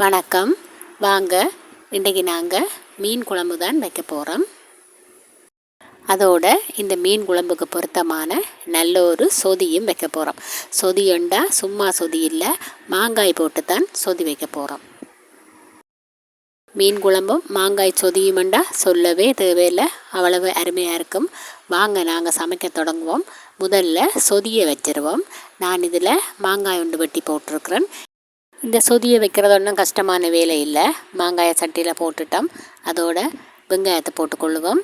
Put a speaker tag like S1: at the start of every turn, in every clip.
S1: வணக்கம். வாங்க இன்றைக்கி நாங்கள் மீன் குழம்பு தான் வைக்க போகிறோம் அதோட இந்த மீன் குழம்புக்கு பொருத்தமான நல்ல ஒரு சொதியும் வைக்க போகிறோம் சொதியுண்டா சும்மா சொதி இல்லை மாங்காய் போட்டு தான் சொதி வைக்க போகிறோம் மீன் குழம்பும் மாங்காய் சொதியுமெண்டா சொல்லவே தேவையில்லை அவ்வளவு அருமையாக இருக்கும். வாங்க நாங்கள் சமைக்க தொடங்குவோம். முதல்ல சொதியை வச்சிருவோம். நான் இதில் மாங்காய் உண்டு வெட்டி போட்டிருக்கிறேன். இந்த சொதியை வைக்கிறது ஒன்றும் கஷ்டமான வேலை இல்லை. மாங்காயை சட்டியில் போட்டுட்டோம். அதோட வெங்காயத்தை போட்டுக்கொள்ளுவோம்.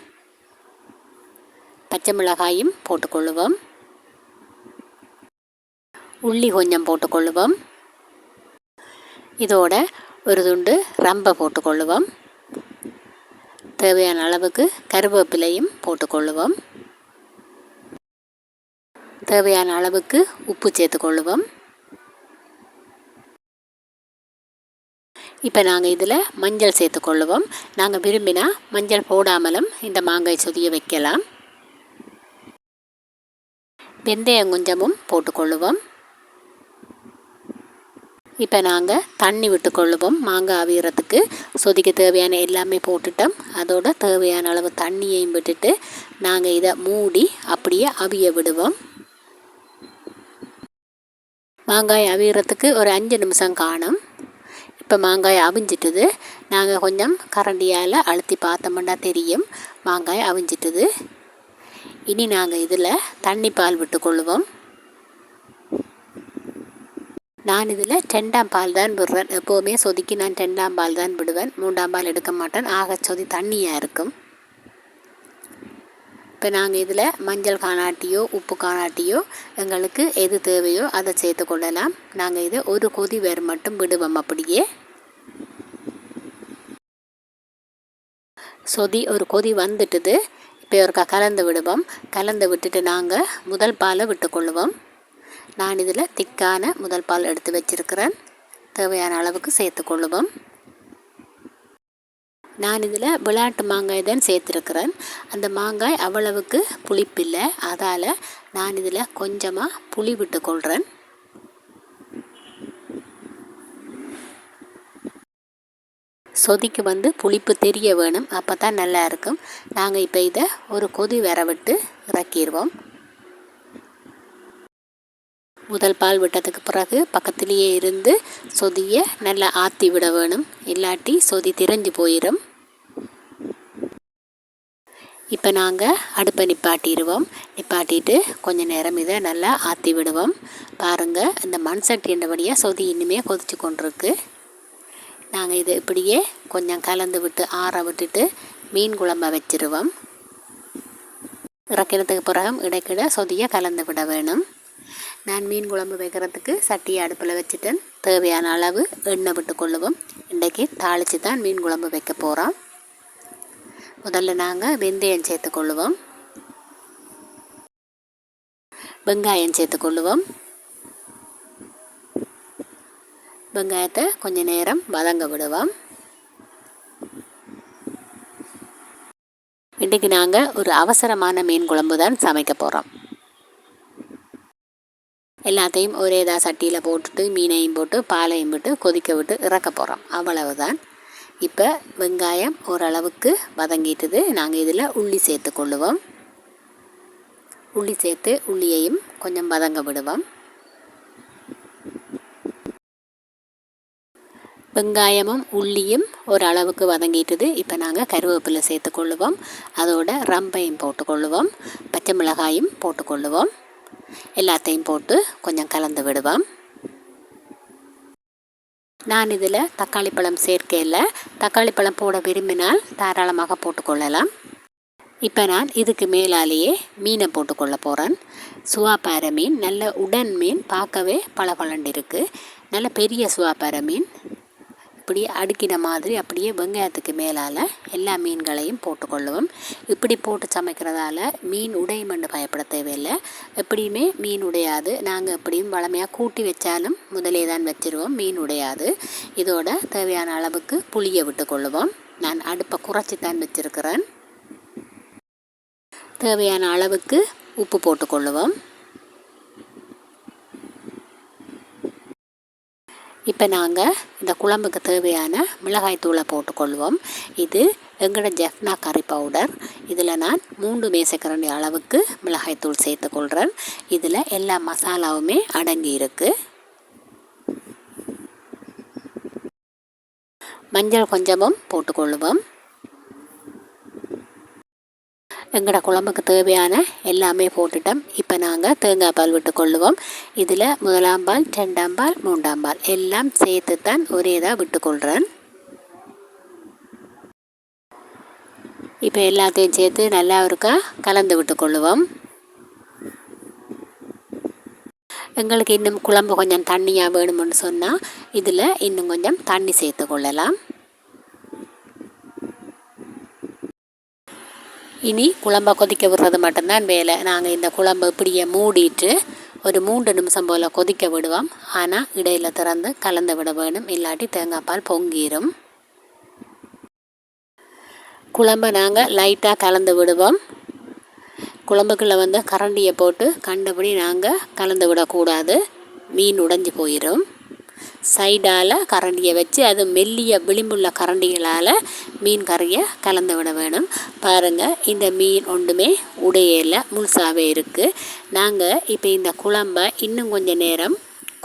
S1: பச்சை மிளகாயும் போட்டுக்கொள்ளுவோம். உள்ளி கொஞ்சம் போட்டுக்கொள்ளுவோம். இதோட ஒரு துண்டு ரம்பை போட்டுக்கொள்ளுவோம். தேவையான அளவுக்கு கருவேப்பிலையும் போட்டுக்கொள்ளுவோம். தேவையான அளவுக்கு உப்பு சேர்த்துக்கொள்ளுவோம். இப்போ நாங்கள் இதில் மஞ்சள் சேர்த்துக்கொள்ளுவோம். நாங்கள் விரும்பினா மஞ்சள் போடாமலும் இந்த மாங்காய் சொதிய வைக்கலாம். வெந்தயம் கொஞ்சமும் போட்டுக்கொள்ளுவோம். இப்போ நாங்கள் தண்ணி விட்டுக்கொள்ளுவோம் மாங்காய் அவியறதுக்கு. சொதிக்க தேவையான எல்லாமே போட்டுட்டோம். அதோட தேவையான அளவு தண்ணியையும் விட்டுட்டு நாங்கள் இதை மூடி அப்படியே அவிய விடுவோம். மாங்காய் அவியறதுக்கு ஒரு அஞ்சு நிமிஷம் காணும். இப்போ மாங்காய் அவிஞ்சிட்டுது. நாங்கள் கொஞ்சம் கரண்டியால் அழுத்தி பார்த்தோம்னா தெரியும். மாங்காய் அவிஞ்சிட்டுது. இனி நாங்கள் இதில் தண்ணி பால் விட்டுக்கொள்ளுவோம் நான் இதில் ரெண்டாம் பால் தான் விடுறேன். எப்போவுமே சொதிக்கு நான் ரெண்டாம் பால் தான் விடுவேன். மூன்றாம் பால் எடுக்க மாட்டேன். ஆக சொதி தண்ணியாக இருக்கும். இப்போ நாங்கள் இதில் மஞ்சள் காணாட்டியோ உப்பு காணாட்டியோ எங்களுக்கு எது தேவையோ அதை சேர்த்து கொள்ளலாம். நாங்கள் இதை ஒரு கொதி வேறு மட்டும் விடுவோம் அப்படியே. சொதி ஒரு கொதி வந்துட்டுது. இப்போ ஒருக்கா கலந்து விடுவோம். கலந்து விட்டுட்டு நாங்கள் முதல் பாலை விட்டுக்கொள்ளுவோம் நான் இதில் திக்கான முதல் பால் எடுத்து வச்சுருக்கிறேன். தேவையான அளவுக்கு சேர்த்துக்கொள்ளுவோம் நான் இதில் விளையாட்டு மாங்காய் தான் சேர்த்துருக்குறேன். அந்த மாங்காய் அவ்வளவுக்கு புளிப்பில்லை. அதால் நான் இதில் கொஞ்சமாக புளி விட்டு கொள்கிறேன் சொதிக்கு வந்து புளிப்பு தெரிய வேணும். அப்போ தான் நல்லா இருக்கும். நாங்கள் இப்போ இதை ஒரு கொதி வர விட்டு இறக்கிடுவோம் முதல் பால் விட்டதுக்கு பிறகு பக்கத்துலேயே இருந்து சொதியை நல்லா ஆற்றி விட வேணும். இல்லாட்டி சொதி திரைஞ்சு போயிடும் இப்போ நாங்கள் அடுப்பை நிப்பாட்டிடுவோம். நிப்பாட்டிட்டு கொஞ்சம் நேரம் இதை நல்லா ஆற்றி விடுவோம். பாருங்கள் இந்த மண் சட்டி என்றபடியாக சொதி இன்னுமே கொதிச்சு கொண்டிருக்கு. நாங்கள் இதை இப்படியே கொஞ்சம் கலந்து விட்டு ஆற விட்டுட்டு மீன் குழம்ப வச்சிருவோம். இறக்கிறதுக்கு பிறகு இடைக்கிட சொதியை கலந்து விட வேணும். நான் மீன் குழம்பு வைக்கிறதுக்கு சட்டியை அடுப்பில் வச்சுட்டேன் தேவையான அளவு எண்ணெய் விட்டு கொள்ளுவோம். இன்றைக்கி தாளித்து தான் மீன் குழம்பு வைக்க போகிறோம் முதல்ல நாங்கள் வெந்தயம் சேர்த்துக்கொள்ளுவோம் வெங்காயம் சேர்த்துக்கொள்ளுவோம் வெங்காயத்தை கொஞ்ச நேரம் வதங்க விடுவோம். இன்றைக்கி நாங்கள் ஒரு அவசரமான மீன் குழம்பு தான் சமைக்க போகிறோம் எல்லாத்தையும் ஒரே இதாக சட்டியில் போட்டுட்டு மீனையும் போட்டு பாலையும் விட்டு கொதிக்க விட்டு இறக்க போகிறோம் அவ்வளவுதான். இப்போ வெங்காயம் ஓரளவுக்கு வதங்கிட்டது. நாங்கள் இதில் உள்ளி சேர்த்து கொள்ளுவோம். உள்ளி சேர்த்து உள்ளியையும் கொஞ்சம் வதங்க விடுவோம். வெங்காயமும் உள்ளியும் ஒரு அளவுக்கு வதங்கிட்டுது. இப்போ நாங்கள் கருவேப்பிலை சேர்த்துக்கொள்ளுவோம் அதோட ரம்பையும் போட்டுக்கொள்ளுவோம் பச்சை மிளகாயும் போட்டுக்கொள்ளுவோம் எல்லாத்தையும் போட்டு கொஞ்சம் கலந்து விடுவோம். நான் இதில் தக்காளி பழம் சேர்க்கையில் தக்காளி பழம் போட விரும்பினால் தாராளமாக போட்டுக்கொள்ளலாம். இப்போ நான் இதுக்கு மேலாலேயே மீனை போட்டுக்கொள்ள போகிறேன். சுவாப்பார மீன் நல்ல உடன் மீன் பார்க்கவே பளபளண்டு இருக்குது நல்ல பெரிய சுவாப்பாறை மீன். அப்படியே அடுக்கின மாதிரி அப்படியே வெங்காயத்துக்கு மேலால் எல்லா மீன்களையும் போட்டுக்கொள்ளுவோம். இப்படி போட்டு சமைக்கிறதால மீன் உடையுமென்று பயப்பட தேவையில்லை. எப்படியுமே மீன் உடையாது. நாங்கள் எப்படியும் வளமையாக கூட்டி வச்சாலும் முதலே தான் வச்சுருவோம். மீன் உடையாது. இதோட தேவையான அளவுக்கு புளியை விட்டுக்கொள்ளுவோம். நான் அடுப்பை குறைச்சி தான் வச்சுருக்கிறேன். தேவையான அளவுக்கு உப்பு போட்டுக்கொள்ளுவோம். இப்போ நாங்கள் இந்த குழம்புக்கு தேவையான மிளகாய் தூளை போட்டுக்கொள்வோம். இது எங்களோட ஜெஃப்னா கறி பவுடர். இதில் நான் மூன்று மேசக்கரண்டி அளவுக்கு மிளகாய் தூள் சேர்த்துக்கொள்கிறேன் இதில் எல்லா மசாலாவுமே அடங்கி இருக்குது மஞ்சள் கொஞ்சமும் போட்டுக்கொள்ளுவோம் எங்களோட குழம்புக்கு தேவையான எல்லாமே போட்டுட்டோம். இப்போ நாங்கள் தேங்காய் பால் விட்டுக்கொள்ளுவோம் இதில் முதலாம் பால் ரெண்டாம் பால் மூன்றாம் பால் எல்லாம் சேர்த்து தான் ஒரே இதாக விட்டுக்கொள்கிறேன் இப்போ எல்லாத்தையும் சேர்த்து நல்லா இருக்கா கலந்து விட்டுக்கொள்ளுவோம் எங்களுக்கு இன்னும் குழம்பு கொஞ்சம் தண்ணியாக வேணும்னு சொன்னால் இதில் இன்னும் கொஞ்சம் தண்ணி சேர்த்து கொள்ளலாம். இனி குழம்பை கொதிக்க விடுறது மட்டும்தான் வேலை. நாங்கள் இந்த குழம்பு இப்படியே மூடிட்டு ஒரு மூன்று நிமிஷம் போல் கொதிக்க விடுவோம். ஆனால் இடையில் திறந்து கலந்து விட வேணும். இல்லாட்டி தேங்காய் பால் பொங்கிடும் குழம்பை நாங்கள் லைட்டாக கலந்து விடுவோம். குழம்புக்குள்ளே வந்து கரண்டியை போட்டு கண்டபடி நாங்கள் கலந்து விடக்கூடாது. மீன் உடைஞ்சி போயிடும் சைடால் கரண்டியை வச்சு அது மெல்லிய விளிம்புள்ள கரண்டிகளால் மீன் கறியை கலந்து விட வேணும். பாருங்கள் இந்த மீன் ஒன்றுமே உடையில முழுசாகவே இருக்குது நாங்கள் இப்போ இந்த குழம்பை இன்னும் கொஞ்சம் நேரம்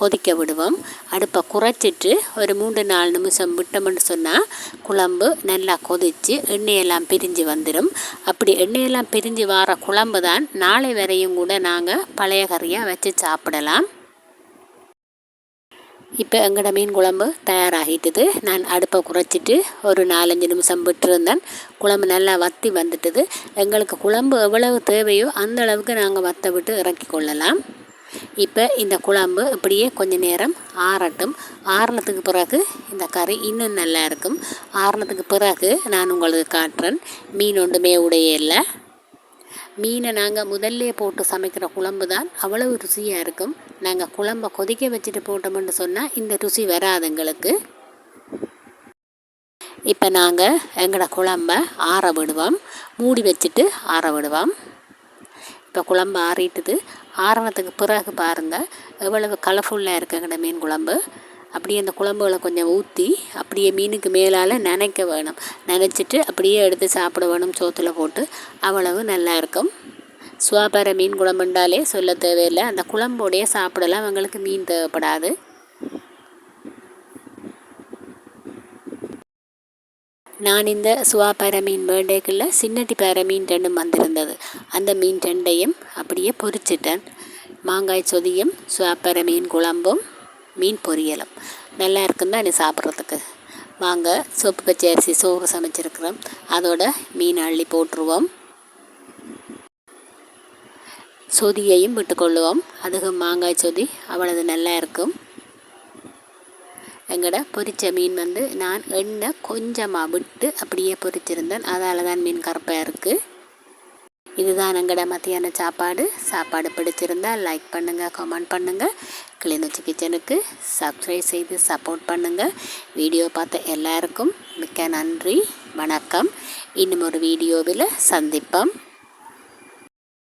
S1: கொதிக்க விடுவோம். அடுப்பை குறைச்சிட்டு ஒரு மூன்று நாலு நிமிஷம் விட்டோம்னு சொன்னால் குழம்பு நல்லா கொதித்து எண்ணெயெல்லாம் பிரிஞ்சு வந்துடும் அப்படி எண்ணெயெல்லாம் பிரிஞ்சு வர குழம்பு தான் நாளை வரையும் கூட நாங்கள் பழைய கறியாக வச்சு சாப்பிடலாம். இப்போ எங்களோட மீன் குழம்பு தயாராகிட்டுது. நான் அடுப்பை குறைச்சிட்டு ஒரு நாலஞ்சு நிமிஷம் விட்டுருந்தேன். குழம்பு நல்லா வத்தி வந்துட்டுது. எங்களுக்கு குழம்பு எவ்வளவு தேவையோ அந்த அளவுக்கு நாங்கள் வத்த விட்டு இறக்கி கொள்ளலாம். இப்போ இந்த குழம்பு இப்படியே கொஞ்ச நேரம் ஆறட்டும். ஆறுனத்துக்கு பிறகு இந்த கறி இன்னும் நல்லா இருக்கும். ஆறுனத்துக்கு பிறகு நான் உங்களுக்கு காட்டுறேன். மீன் ஒன்றுமே உடைய இல்லை மீனை நாங்கள் முதல்ல போட்டு சமைக்கிற குழம்பு தான் அவ்வளவு ருசியாக இருக்கும். நாங்கள் குழம்பை கொதிக்க வச்சுட்டு போட்டோம்னு சொன்னால் இந்த ருசி வராது எங்களுக்கு. இப்போ நாங்கள் எங்களோட குழம்ப ஆற விடுவோம். மூடி வச்சுட்டு ஆற விடுவோம். இப்போ குழம்பு ஆறிட்டுது. ஆறினத்துக்கு பிறகு பாருங்கள் எவ்வளவு கலர்ஃபுல்லாக இருக்குது எங்களோட மீன் குழம்பு. அப்படியே அந்த குழம்புகளை கொஞ்சம் ஊற்றி அப்படியே மீனுக்கு மேலால் நினைக்க வேணும். நினச்சிட்டு அப்படியே எடுத்து சாப்பிட வேணும் சோத்தில் போட்டு. அவ்வளவு நல்லா இருக்கும். சுவாபார மீன் குழம்புண்டாலே சொல்ல தேவையில்லை. அந்த குழம்போடையே சாப்பிடலாம். அவங்களுக்கு மீன் தேவைப்படாது. நான் இந்த சுவாப்பாறை மீன் பேர்டேக்குள்ள சின்னட்டி பாறை மீன் ரெண்டும் வந்திருந்தது. அந்த மீன் ரெண்டையும் அப்படியே பொரிச்சிட்டேன். மாங்காய் சொதியும் சுவாப்பார மீன் குழம்பும். மீன் பொரியலும் நல்லா இருக்குன்னு தான் நீ சாப்பிட்றதுக்கு. வாங்க சோப்பு பச்சை அரிசி சோறு சமைச்சிருக்கிறோம். அதோட மீன் அள்ளி போட்டுருவோம். சொதியையும் விட்டுக்கொள்ளுவோம். அதுக்கு மாங்காய் சொதி அவ்வளவு நல்லா இருக்கும். எங்களோட பொரித்த மீன் வந்து நான் எண்ணெய் கொஞ்சமாக விட்டு அப்படியே பொரிச்சிருந்தேன். அதால் தான் மீன் கருப்பாக இருக்குது இதுதான் எங்கட மத்தியான சாப்பாடு. சாப்பாடு பிடிச்சிருந்தால் லைக் பண்ணுங்கள் கமெண்ட் பண்ணுங்கள் கிளிநொச்சி கிச்சனுக்கு சப்ஸ்கிரைப் செய்து சப்போர்ட் பண்ணுங்கள் வீடியோ பார்த்த எல்லாருக்கும் மிக்க நன்றி வணக்கம். இன்னும் ஒரு வீடியோவில் சந்திப்போம்.